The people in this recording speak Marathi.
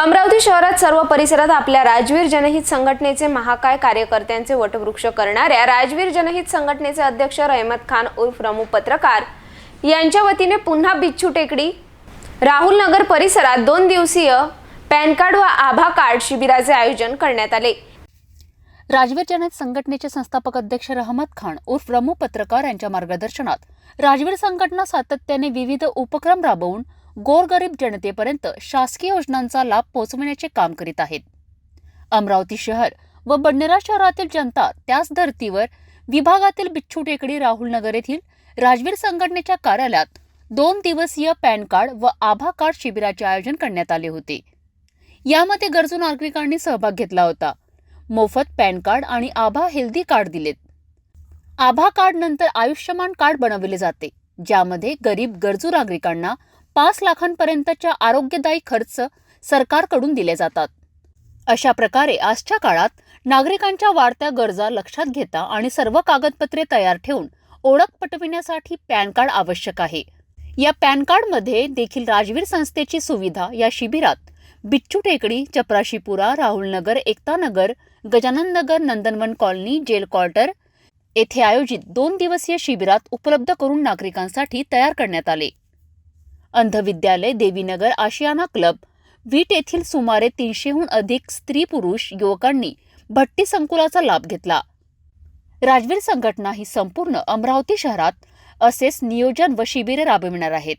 अमरावती शहरात सर्व परिसरात आपल्या राजवीर जनहित संघटनेचे महाकाय कार्यकर्त्यांचे वटवृक्ष करणाऱ्या राजवीर जनहित संघटनेचे अध्यक्ष रहमत खान उर्फ रमू पत्रकार यांच्या वतीने पुन्हा बिच्छू टेकडी. राहुल नगर परिसरात दोन दिवसीय पॅन कार्ड व आभा कार्ड शिबिराचे आयोजन करण्यात आले. राजवीर जनहित संघटनेचे संस्थापक अध्यक्ष रहमत खान उर्फ रमू पत्रकार यांच्या मार्गदर्शनात राजवीर संघटना सातत्याने विविध उपक्रम राबवून गोरगरीब जनतेपर्यंत शासकीय योजनांचा लाभ पोहोचविण्याचे काम करीत आहेत. अमरावती शहर व बडनेरा शहरातील जनता त्याच धर्तीवर विभागातील बिच्छू टेकडी राहुल नगर येथील राजवीर संघटनेच्या कार्यालयात दोन दिवसीय पॅन कार्ड व आभा कार्ड शिबिराचे आयोजन करण्यात आले होते. यामध्ये गरजू नागरिकांनी सहभाग घेतला होता. मोफत पॅन कार्ड आणि आभा हेल्दी कार्ड दिलेत. आभा कार्ड नंतर आयुष्यमान कार्ड बनवले जाते ज्यामध्ये गरीब गरजू नागरिकांना पाच लाखांपर्यंतच्या आरोग्यदायी खर्च सरकारकडून दिले जातात. अशा प्रकारे आजच्या काळात नागरिकांच्या वाढत्या गरजा लक्षात घेता आणि सर्व कागदपत्रे तयार ठेवून ओळख पटविण्यासाठी पॅन कार्ड आवश्यक आहे. या पॅन कार्डमध्ये देखील राजवीर संस्थेची सुविधा या शिबिरात Bichhu Tekdi Chaprashipura Rahulnagar Ektanagar Gajanan Nagar Nandanvan colony jail quarter येथे आयोजित दोन दिवसीय शिबिरात उपलब्ध करून नागरिकांसाठी तयार करण्यात आले. अंधविद्यालय देवीनगर आशियाना क्लब. वीट येथील सुमारे तीनशेहून अधिक स्त्री पुरुष युवकांनी भट्टी संकुलाचा लाभ घेतला. राजवीर संघटना ही संपूर्ण अमरावती शहरात असेच नियोजन व शिबिरे राबविणार आहेत.